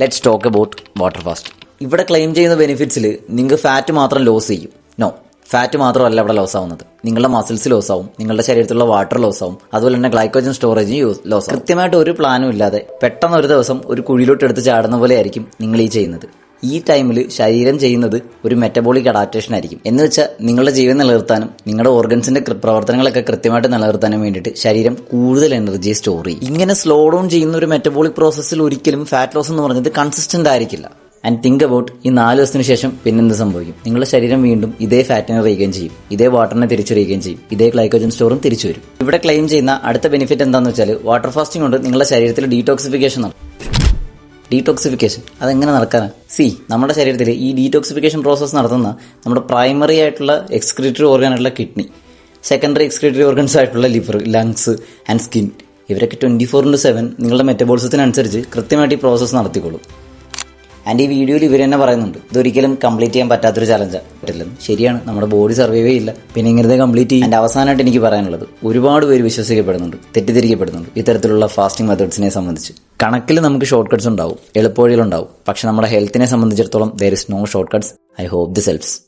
Let's talk about water fast ഇവിടെ claim ചെയ്യുന്ന ബെനിഫിറ്റ്സിൽ നിങ്ങൾക്ക് ഫാറ്റ് മാത്രം ലോസ് ചെയ്യും. നോ ഫാറ്റ് മാത്രമല്ല ഇവിടെ ലോസ് ആവുന്നത്. നിങ്ങളുടെ മസിൽസ് ലോസ് ആവും നിങ്ങളുടെ ശരീരത്തിലുള്ള വാട്ടർ ലോസ് ആവും അതുപോലെ തന്നെ ഗ്ലൈക്കോജൻ സ്റ്റോറേജും ലോസ് ആവും. കൃത്യമായിട്ട് ഒരു പ്ലാനും ഇല്ലാതെ പെട്ടെന്ന് ഒരു ദിവസം ഒരു കുഴിയിലോട്ട് എടുത്ത് ചാടുന്ന പോലെ ആയിരിക്കും നിങ്ങൾ ഈ ചെയ്യുന്നത്. ഈ ടൈമിൽ ശരീരം ചെയ്യുന്നത് ഒരു മെറ്റബോളിക് അഡാപ്റ്റേഷൻ ആയിരിക്കും. എന്ന് വെച്ചാൽ നിങ്ങളുടെ ജീവൻ നിലനിർത്താനും നിങ്ങളുടെ ഓർഗൻസിന്റെ പ്രവർത്തനങ്ങളൊക്കെ കൃത്യമായിട്ട് നിലനിർത്താനും വേണ്ടിയിട്ട് ശരീരം കൂടുതൽ എനർജി സ്റ്റോർ ചെയ്യും. ഇങ്ങനെ സ്ലോ ഡൗൺ ചെയ്യുന്ന ഒരു മെറ്റബോളിക് പ്രോസസ്സിൽ ഒരിക്കലും ഫാറ്റ് ലോസ് എന്ന് പറഞ്ഞത് കൺസിസ്റ്റന്റ് ആയിരിക്കില്ല. ആൻഡ് തിങ്ക് അബൌട്ട് ഈ നാല് ദിവസത്തിന് ശേഷം പിന്നെന്ത് സംഭവിക്കും? നിങ്ങളുടെ ശരീരം വീണ്ടും ഇതേ ഫാറ്റിനെ റീഗെയിൻ ചെയ്യും. ഇതേ വാട്ടറിനെ തിരിച്ചറിയുകയും ചെയ്യും. ഇതേ ഗ്ലൈക്കോജൻ സ്റ്റോറും തിരിച്ചു വരും. ഇവിടെ ക്ലെയിം ചെയ്യുന്ന അടുത്ത ബെനിഫിറ്റ് എന്താണെന്ന് വെച്ചാൽ വാട്ടർ ഫാസ്റ്റിംഗ് കൊണ്ട് നിങ്ങളുടെ ശരീരത്തിൽ ഡീടോക്സിഫിക്കേഷൻ നടക്കും. ഡീടോക്സിഫിക്കേഷൻ അതെങ്ങനെ നടക്കാനാണ് സി നമ്മുടെ ശരീരത്തിൽ ഈ ഡീടോക്സിഫിക്കേഷൻ പ്രോസസ്സ് നടത്തുന്ന നമ്മുടെ പ്രൈമറി ആയിട്ടുള്ള എക്സ്ക്രീറ്ററി ഓർഗൻ ആയിട്ടുള്ള കിഡ്നി സെക്കൻഡറി എക്സ്ക്രീറ്ററി ഓർഗൻസ് ആയിട്ടുള്ള ലിവർ ലങ്സ് ആൻഡ് സ്കിൻ ഇവരൊക്കെ ട്വന്റി ഫോർ ഇന്റു സെവൻ നിങ്ങളുടെ മെറ്റബോളിസത്തിനനുസരിച്ച് കൃത്യമായിട്ട് ഈ പ്രോസസ്സ് നടത്തിക്കോളും. ആൻഡ് ഈ വീഡിയോയിൽ ഇവർ തന്നെ പറയുന്നുണ്ട് ഇതൊരിക്കലും കംപ്ലീറ്റ് ചെയ്യാൻ പറ്റാത്തൊരു ചലഞ്ചാണ് പറ്റില്ലെന്ന് ശരിയാണ് നമ്മുടെ ബോഡി സർവൈവ് ചെയ്യില്ല. പിന്നെ ഇങ്ങനത്തെ കംപ്ലീറ്റ് ചെയ്യും. ആൻഡ് അവസാനമായിട്ട് എനിക്ക് പറയാനുള്ളത് ഒരുപാട് പേര് വിശ്വസിക്കപ്പെടുന്നുണ്ട് തെറ്റിദ്ധരിക്കപ്പെടുന്നുണ്ട് ഇത്തരത്തിലുള്ള ഫാസ്റ്റിംഗ് മെത്തേഡ്സിനെ സംബന്ധിച്ച്. കണക്കിൽ നമുക്ക് ഷോർട്ട് കട്ട്സ് ഉണ്ടാവും. എളുപ്പവഴികളുണ്ടാവും പക്ഷെ നമ്മുടെ ഹെൽത്തിനെ സംബന്ധിച്ചിടത്തോളം there is no shortcuts I hope this helps